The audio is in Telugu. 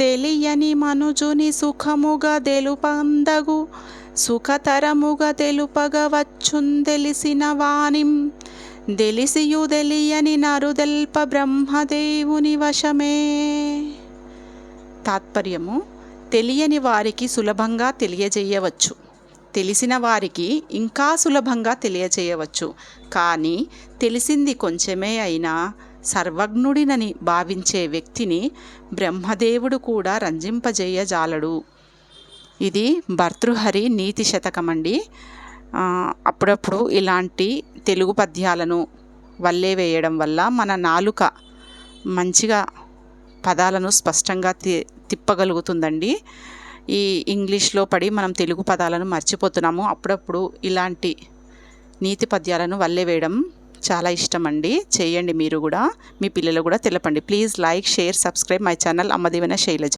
తెలియని మనుజుని సుఖముగా తెలుపందగు. సుఖతరముగా తెలుపగా తెలిసిన వాణిం తెలిసియు తెలియని నరుదెల్ప బ్రహ్మదేవుని వశమే. తాత్పర్యము తెలియని వారికి సులభంగా తెలియజేయవచ్చు. తెలిసిన వారికి ఇంకా సులభంగా తెలియజేయవచ్చు. కానీ తెలిసింది కొంచెమే అయినా సర్వజ్ఞుడినని భావించే వ్యక్తిని బ్రహ్మదేవుడు కూడా రంజింపజేయజాలడు. ఇది భర్తృహరి నీతి శతకం అండి అప్పుడప్పుడు ఇలాంటి తెలుగు పద్యాలను వల్లే వేయడం వల్ల మన నాలుక మంచిగా పదాలను స్పష్టంగా తి తిప్పగలుగుతుందండి. ఈ ఇంగ్లీష్లో పడి మనం తెలుగు పదాలను మర్చిపోతున్నాము. అప్పుడప్పుడు ఇలాంటి నీతి పద్యాలను వల్లే వేయడం చాలా ఇష్టం అండి చేయండి మీరు కూడా. మీ పిల్లలు కూడా తెలపండి. Please like share subscribe my channel అమ్మదేవన Shailaja.